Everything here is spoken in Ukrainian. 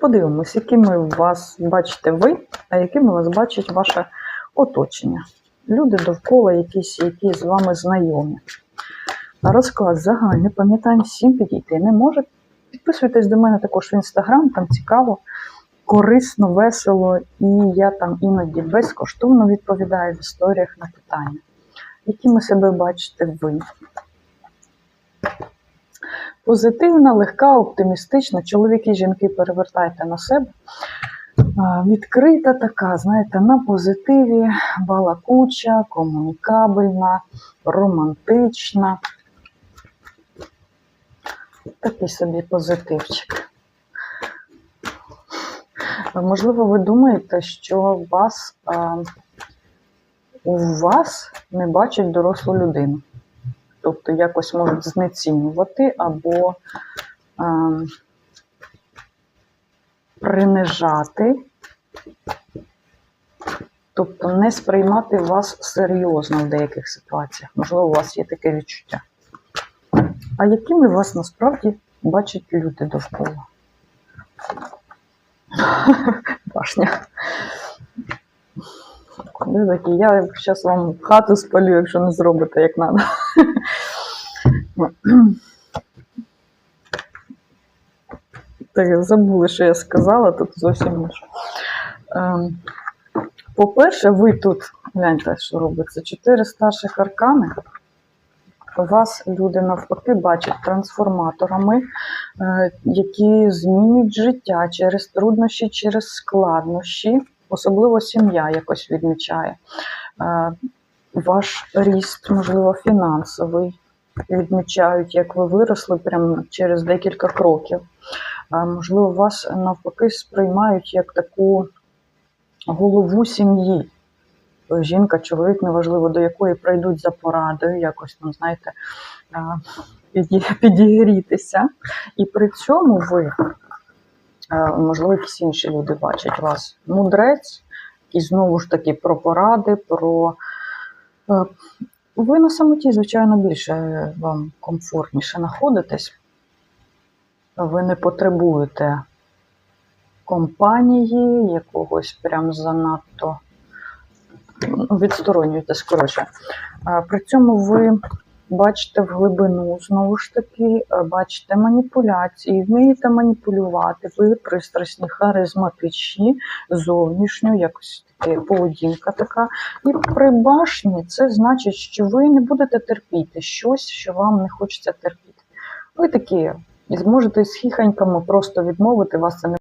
Подивимось, якими вас бачите ви, а якими вас бачить ваше оточення. Люди довкола, якісь, які з вами знайомі. Розклад загальний, пам'ятаємо, всім підійти не може. Підписуйтесь до мене також в інстаграм, там цікаво, корисно, весело, і я там іноді безкоштовно відповідаю в історіях на питання. Якими себе бачите ви? Позитивна, легка, оптимістична. Чоловіки, жінки перевертайте на себе. Відкрита така, знаєте, на позитиві, балакуча, комунікабельна, романтична. Такий собі позитивчик. Можливо, ви думаєте, що вас, у вас не бачать дорослу людину. Тобто якось можуть знецінювати або а, принижати, тобто не сприймати вас серйозно в деяких ситуаціях. Можливо, у вас є таке відчуття. А якими вас насправді бачать люди довкола? Башня. Я зараз вам хату спалю, якщо не зробите як треба. Так, забули, що я сказала, тут зовсім інше. Ем, По-перше, ви тут, гляньте, що робиться, чотири старших аркани. Вас люди навпаки бачать трансформаторами, е, які змінюють життя через труднощі, через складнощі, особливо сім'я якось відмічає. Е, Ваш ріст, можливо, фінансовий, відмічають, як ви виросли прямо через декілька кроків. Можливо, вас навпаки сприймають як таку голову сім'ї. Жінка, чоловік, неважливо, до якої прийдуть за порадою, якось там, знаєте, підігрітися. І при цьому ви, можливо, якісь інші люди бачать вас. Мудрець, і знову ж таки про поради, про. Е, Ви на самоті, звичайно, більше вам комфортніше знаходитесь. Ви не потребуєте компанії, якогось прям занадто ну, відсторонюєтесь, коротше. При цьому ви бачите в глибину, знову ж таки, е, бачите маніпуляції, вмієте маніпулювати, ви пристрасні, харизматичні, зовнішньо, якось таке поведінка така. І при башні це значить, що ви не будете терпіти щось, що вам не хочеться терпіти. Ви такі зможете з хіханьками просто відмовити, вас це не